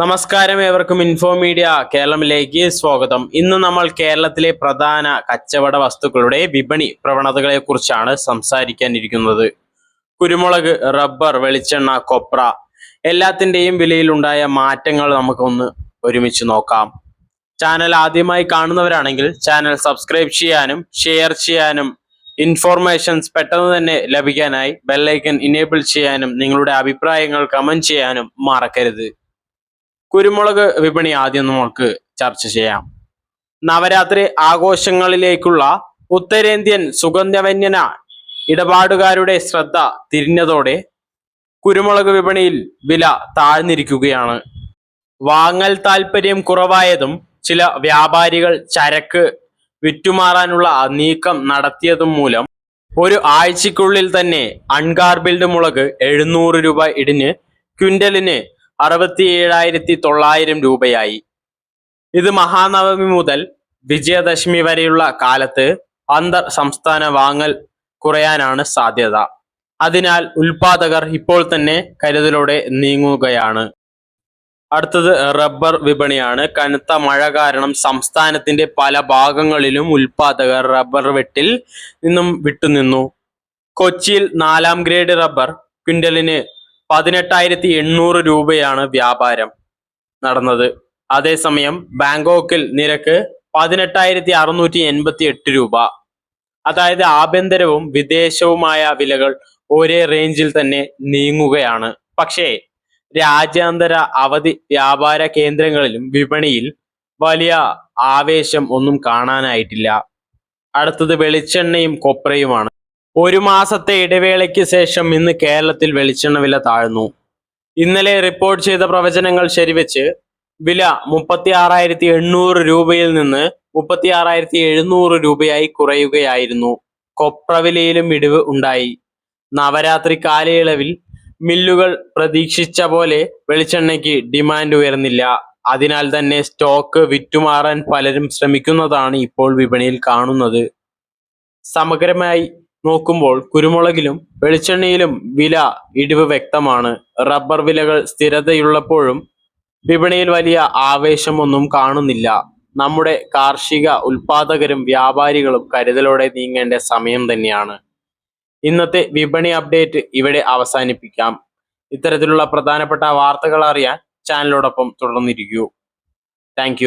നമസ്കാരം ഏവർക്കും info media കേരളത്തിലേക്ക് സ്വാഗതം. ഇന്ന് നമ്മൾ കേരളത്തിലെ പ്രധാന കച്ചവട വസ്തുക്കളുടെ വിപണി പ്രവണതകളെ കുറിച്ചാണ് സംസാരിക്കാനിരിക്കുന്നത്. കുരുമുളക് റബ്ബർ വെളിച്ചെണ്ണ കൊപ്ര എല്ലാത്തിന്റെയും വിലയിലുണ്ടായ മാറ്റങ്ങൾ നമുക്കൊന്ന് ഒരുമിച്ച് നോക്കാം. ചാനൽ ആദ്യമായി കാണുന്നവരാണെങ്കിൽ ചാനൽ സബ്സ്ക്രൈബ് ചെയ്യാനും ഷെയർ ചെയ്യാനും ഇൻഫോർമേഷൻസ് പെട്ടെന്ന് തന്നെ ലഭിക്കാനായി ബെല്ലൈക്കൻ ഇനേബിൾ ചെയ്യാനും നിങ്ങളുടെ അഭിപ്രായങ്ങൾ കമന്റ് ചെയ്യാനും മറക്കരുത്. കുരുമുളക് വിപണി ആദ്യം നമുക്ക് ചർച്ച ചെയ്യാം. നവരാത്രി ആഘോഷങ്ങളിലേക്കുള്ള ഉത്തരേന്ത്യൻ സുഗന്ധവന്യന ഇടപാടുകാരുടെ ശ്രദ്ധ തിരിഞ്ഞതോടെ കുരുമുളക് വിപണിയിൽ വില താഴ്ന്നിരിക്കുകയാണ്. വാങ്ങൽ താല്പര്യം കുറവായതും ചില വ്യാപാരികൾ ചരക്ക് വിറ്റുമാറാനുള്ള നീക്കം നടത്തിയതും മൂലം ഒരു ആഴ്ചക്കുള്ളിൽ തന്നെ അൺകാർബിൽഡ് മുളക് എഴുന്നൂറ് രൂപ ഇടിഞ്ഞ് ക്വിന്റലിന് അറുപത്തി ഏഴായിരത്തി തൊള്ളായിരം രൂപയായി. ഇത് മഹാനവമി മുതൽ വിജയദശമി വരെയുള്ള കാലത്ത് അന്തർ സംസ്ഥാന വാങ്ങൽ കുറയാനാണ് സാധ്യത. അതിനാൽ ഉൽപാദകർ ഇപ്പോൾ തന്നെ കരുതലോടെ നീങ്ങുകയാണ്. അടുത്തത് റബ്ബർ വിപണിയാണ്. കനത്ത മഴ കാരണം സംസ്ഥാനത്തിന്റെ പല ഭാഗങ്ങളിലും ഉൽപാദകർ റബ്ബർ വെട്ടിൽ നിന്നും വിട്ടുനിന്നു. കൊച്ചിയിൽ നാലാം ഗ്രേഡ് റബ്ബർ ക്വിന്റലിന് പതിനെട്ടായിരത്തി എണ്ണൂറ് രൂപയാണ് വ്യാപാരം നടന്നത്. അതേസമയം ബാങ്കോക്കിൽ നിരക്ക് പതിനെട്ടായിരത്തി അറുന്നൂറ്റി എൺപത്തി എട്ട് രൂപ. അതായത് ആഭ്യന്തരവും വിദേശവുമായ വിലകൾ ഒരേ റേഞ്ചിൽ തന്നെ നീങ്ങുകയാണ്. പക്ഷേ രാജ്യാന്തര അവധി വ്യാപാര കേന്ദ്രങ്ങളിലും വിപണിയിൽ വലിയ ആവേശം ഒന്നും കാണാനായിട്ടില്ല. അടുത്തത് വെളിച്ചെണ്ണയും കൊപ്രയുമാണ്. ഒരു മാസത്തെ ഇടവേളയ്ക്ക് ശേഷം ഇന്ന് കേരളത്തിൽ വെളിച്ചെണ്ണ വില താഴ്ന്നു. ഇന്നലെ റിപ്പോർട്ട് ചെയ്ത പ്രവചനങ്ങൾ ശരിവെച്ച് വില മുപ്പത്തി ആറായിരത്തി എണ്ണൂറ് രൂപയിൽ നിന്ന് മുപ്പത്തി ആറായിരത്തി എഴുന്നൂറ് രൂപയായി കുറയുകയായിരുന്നു. കൊപ്ര വിലയിലും ഇടിവ് ഉണ്ടായി. നവരാത്രി കാലയളവിൽ മില്ലുകൾ പ്രതീക്ഷിച്ച പോലെ വെളിച്ചെണ്ണയ്ക്ക് ഡിമാൻഡ് ഉയർന്നില്ല. അതിനാൽ തന്നെ സ്റ്റോക്ക് വിറ്റുമാറാൻ പലരും ശ്രമിക്കുന്നതാണ് ഇപ്പോൾ വിപണിയിൽ കാണുന്നത്. സമഗ്രമായി നോക്കുമ്പോൾ കുരുമുളകിലും വെളിച്ചെണ്ണയിലും വില ഇടിവ് വ്യക്തമാണ്. റബ്ബർ വിലകൾ സ്ഥിരതയുള്ളപ്പോഴും വിപണിയിൽ വലിയ ആവേശമൊന്നും കാണുന്നില്ല. നമ്മുടെ കാർഷിക ഉൽപാദകരും വ്യാപാരികളും കരുതലോടെ നീങ്ങേണ്ട സമയം തന്നെയാണ്. ഇന്നത്തെ വിപണി അപ്ഡേറ്റ് ഇവിടെ അവസാനിപ്പിക്കാം. ഇത്തരത്തിലുള്ള പ്രധാനപ്പെട്ട വാർത്തകൾ അറിയാൻ ചാനലോടൊപ്പം തുടർന്നിരിക്കൂ. താങ്ക്